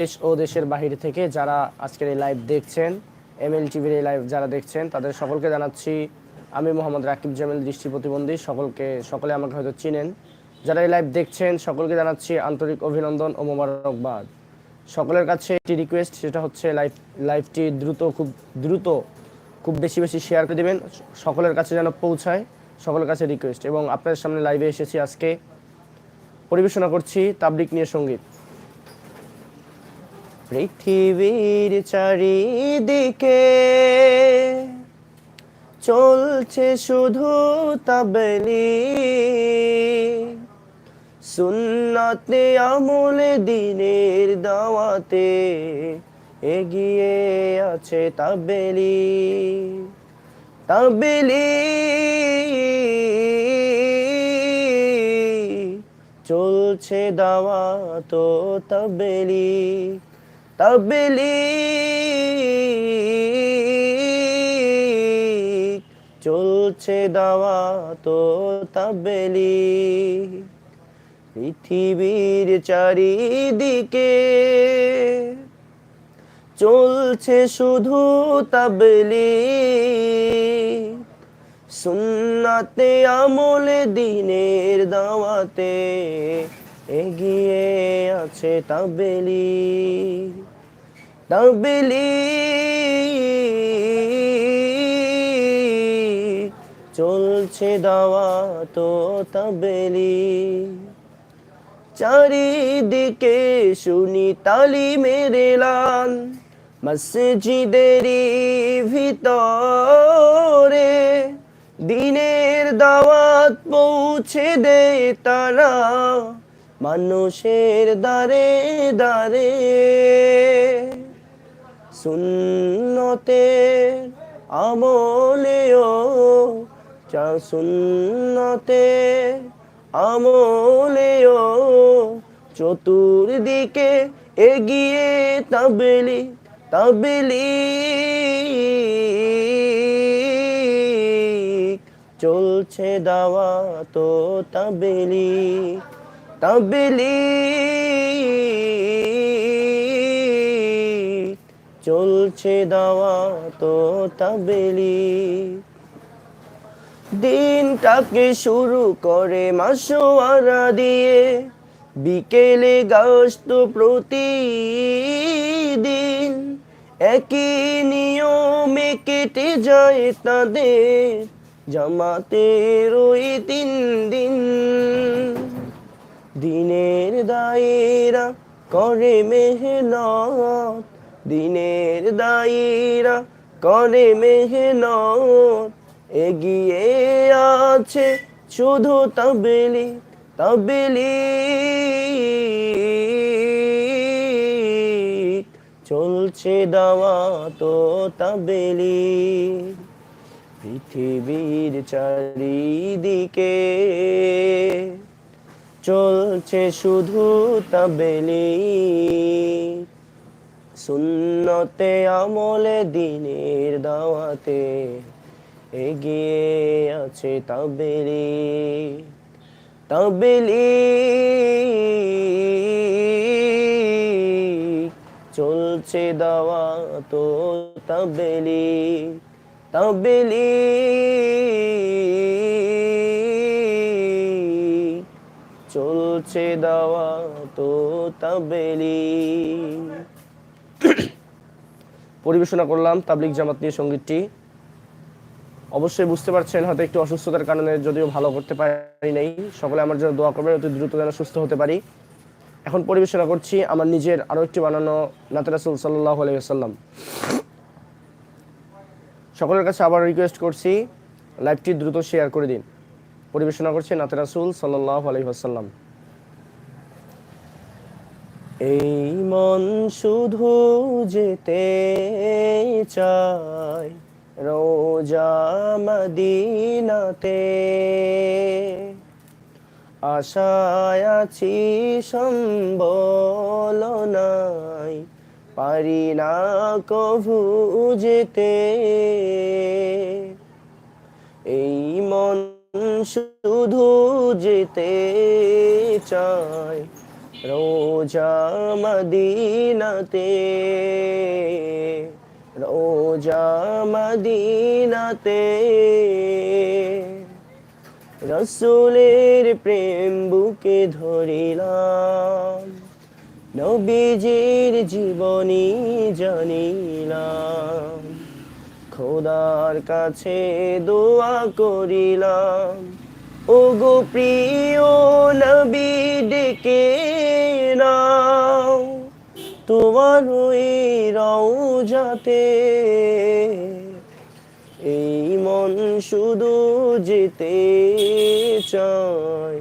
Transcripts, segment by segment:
দেশ ও দেশের বাহির থেকে যারা আজকের এই লাইভ দেখছেন এমএল টিভির এই লাইভ যারা দেখছেন, তাদের সকলকে জানাচ্ছি, আমি মোহাম্মদ রাকিব জামিল, দৃষ্টি প্রতিবন্ধী। সকলকে, সকলে আমাকে হয়তো চিনেন। যারা এই লাইভ দেখছেন, সকলকে জানাচ্ছি আন্তরিক অভিনন্দন ও মোবারকবাদ। সকলের কাছে একটি রিকোয়েস্ট সেটা হচ্ছে লাইভ লাইভটি দ্রুত খুব দ্রুত খুব বেশি বেশি শেয়ার করে দেবেন। সকলের কাছে যেন পৌঁছায়, সকলের কাছে রিকোয়েস্ট এবং আপনাদের সামনে লাইভে এসেছি আজকে। পরিবেশনা করছি তাবলিক নিয়ে সংগীত। পৃথিবীর চারিদিকে চলছে শুধু তাবলি। সুন্নতে আমলে দিনের দাওয়াতে এগিয়ে আছে তাবেলি। তাবেলি চলছে দাওয়া তো তাবেলি। তাবেলি চলছে দাওয়া তো তাবেলি পৃথিবীর চারিদিকে চলছে শুধু তাবলি সুন্নাতে আমলে দিনের দাওয়াতে এগিয়ে আছে তাবেলি তাবেলি চলছে দাওয়া তো তাবেলি। চারিদিকে শুনি তালি মেরে লাল। মসজিদেরই ভিতরে দিনের দাওয়াত পৌঁছে দে তারা। মানুষের দারে দারে সুন্নতের আমলেও চা সুন্নতের আমলেও চতুর্দিকে এগিয়ে তাবলি তাবলি। চলছে দাওয়া তো তাবলি তাবলি। চলছে দাওয়া তো তাবেলি। দিনটাকে শুরু করে মাসোয়ারা দিয়ে, বিকেলে গাস্ত প্রতিদিন। একই নিয়মে কেটে যায় তাদের জামাতের ওই তিন দিন। দিনের দায়েরা করে মেহনত দিনের দায়েরা করে মেহনত। এগিয়ে আছে শুধু তবেলি তবেলি চলছে দাওয়া তো তাবেলি পৃথিবীর চারিদিকে চলছে শুধু তাবেলি সুন্নতে আমলে দিনের দাওয়াতে এগিয়ে আছে তাবেলি তাবেলি। চলছে দাওয়া তো তাবেলি তাবেলি। চলছে দাওয়া তো তাবেলি। পরিবেশনা করলাম তাবলিক জামাত নিয়ে সঙ্গীতটি। অবশ্যই বুঝতে পারছেন হয়তো একটু অসুস্থতার কারণে যদিও ভালো করতে পারি নাই। সকলে আমার জন্য দোয়া করবেন, অতি দ্রুত যেন সুস্থ হতে পারি। এখন পরিবেশনা করছি আমার নিজের আরও একটি বানানো নাতরাসুল সাল্লাহ আলাইসাল্লাম সকলের কাছে আবার রিকোয়েস্ট করছি লাইভটি দ্রুত শেয়ার করে দিন। পরিবেশনা করছি নাতরাসুল সাল্লাহ আলহিহাসাল্লাম এই মন শুধু যেতে চায় রোজা মদিনাতে। আশায় আছি সম্বল নাই, পারি না কভু যেতে। এই মন শুধু যেতে চায় রোজা মদিনাতে রোজা মদিনাতে, রসুলের প্রেম বুকে ধরিলাম, নবীজির জীবনী জানিলাম, খোদার কাছে দোয়া করিলাম ও গো প্রিয় নবী ডেকে নাও, তোমার ওই রওজাতে। এই মন শুধু যেতে চায়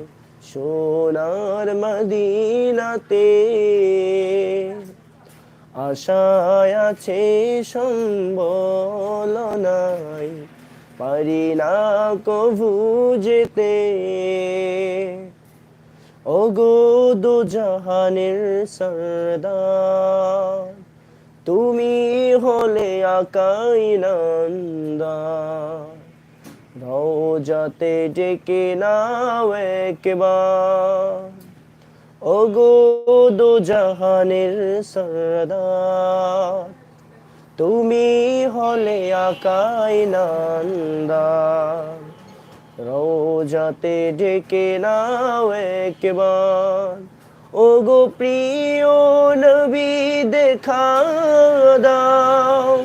সোনার মদিনাতে। আশায় আছে সম্বল নাই পারি না কভু যেতে। ওগো দু জাহানের সরদার, তুমি হলে আকাই নন্দা রোজাতে ডেকে নাও একবার। ওগো দু জাহানের সরদার তুমি হলে আকাই নন্দা। রোজাতে ডেকে নাও একবার। ও গো প্রিয় নবী, দেখা দাও।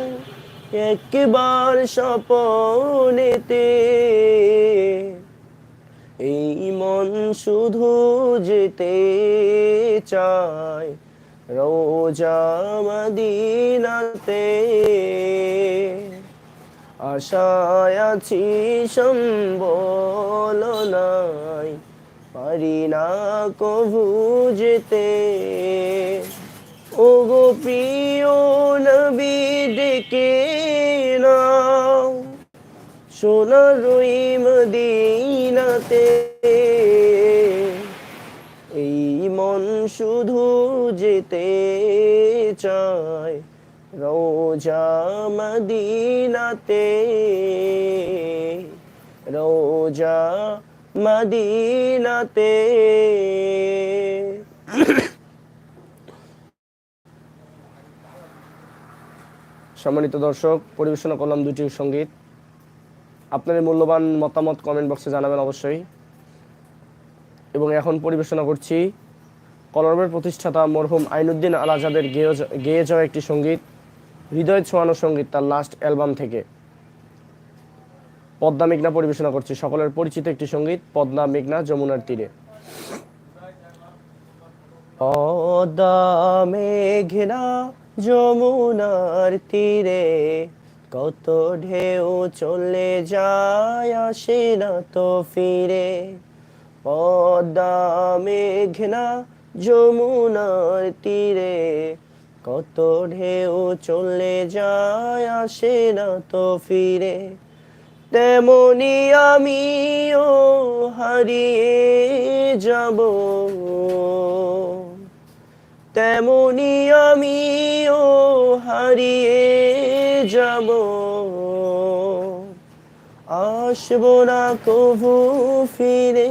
একবার স্বপনেতে। এই মন শুধু যেতে চায়। রোজা মদিনাতে আশায় আছি সম্বল নাই, পারি না কভু যেতে। ও গো প্রিয় নবী, ডেকে নাও সোনার ওই মদিনাতে। এই মন শুধু যেতে চায় রোজা মদিনাতে। রোজা মদিনাতে। সম্মানিত দর্শক, পরিবেশনা করলাম দুটি সংগীত। আপনাদের মূল্যবান মতামত কমেন্ট বক্সে জানাবেন অবশ্যই। এবং এখন পরিবেশনা করছি কলরবের প্রতিষ্ঠাতা মরহুম আইনুদ্দিন আল আজাদের গেয়ে গেয়ে যাওয়া একটি সংগীত, হৃদয় ছোঁয়ানো সংগীত তার লাস্ট অ্যালবাম থেকে। পদ্মা মেঘনা পরিবেশনা করছি। সকলের পরিচিত একটি সংগীত, পদ্মা মেঘনা যমুনার তীরে। পদ্মা মেঘনা যমুনার তীরে, কত ঢেউ চলে যায় আসে না তো ফিরে। পদ্মা মেঘনা যমুনার তীরে কত ঢেউ চলে যায় আসে না তো ফিরে। তেমনি আমিও হারিয়ে যাব। তেমনি আমিও হারিয়ে যাব। আসব না কভু ফিরে।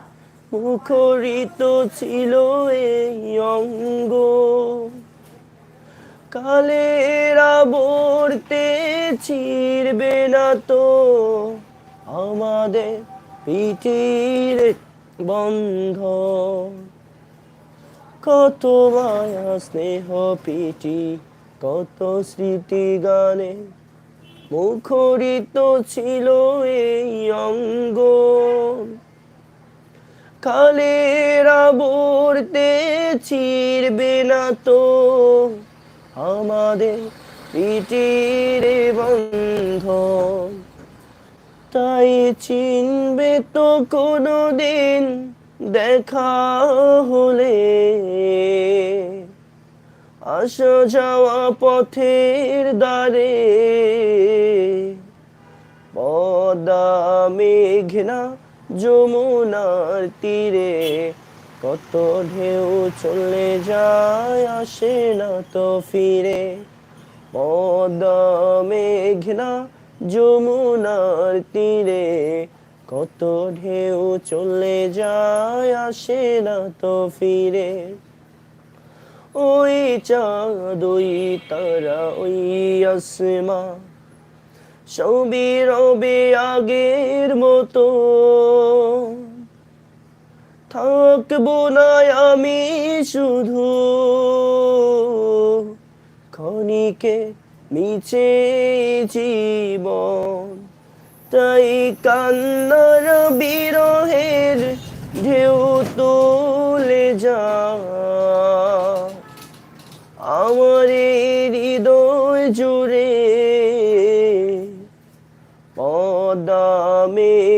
মুখরিত ছিল এই অঙ্গ। কালের আবর্তে চিরবে না তো আমাদের পিঠির বন্ধ কত মায়া স্নেহ পিটি কত স্মৃতি গানে মুখরিত ছিল এই অঙ্গ। কালের আবর্তে চিরবে না তো। আমাদের পিটির বন্ধ তাই চিনবে তো কোনো দিন দেখা হলে। আসা যাওয়া পথের দ্বারে, পদা মেঘনা যমুনার তীরে কত ঢেউ চলে যায়, আসে না তো ফিরে। পদা মেঘনা যমুনার তীরে কত ঢেউ চলে যায়, আসে না তো ফিরে। ওই চাঁদ, ওই তারা, ওই আসমা রবে আগের মতো। থাকব না আমি শুধু। ক্ষণিকে মিছে জীবন। তাই কান্নার বিরহের ঢেউ তুলে যা। আমার হৃদয় জুড়ে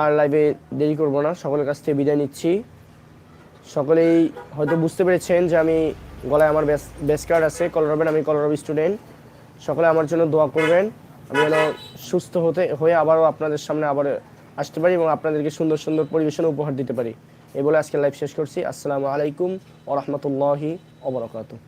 আর লাইভে দেরি করব না। সকলের কাছ থেকে বিদায় নিচ্ছি। সকলেই হয়তো বুঝতে পেরেছেন যে আমি গলায় আমার বেস কার্ড আছে। কলরবেন আমি কলরব স্টুডেন্ট সকলে আমার জন্য দোয়া করবেন। আমি যেন সুস্থ হতে, হয়ে আবারও আপনাদের সামনে আবার আসতে পারি এবং আপনাদেরকে সুন্দর সুন্দর পরিবেশন উপহার দিতে পারি। এই বলে আজকে লাইভ শেষ করছি। আসসালামু আলাইকুম ও রহমতুল্লাহি ওবরাকাতুহ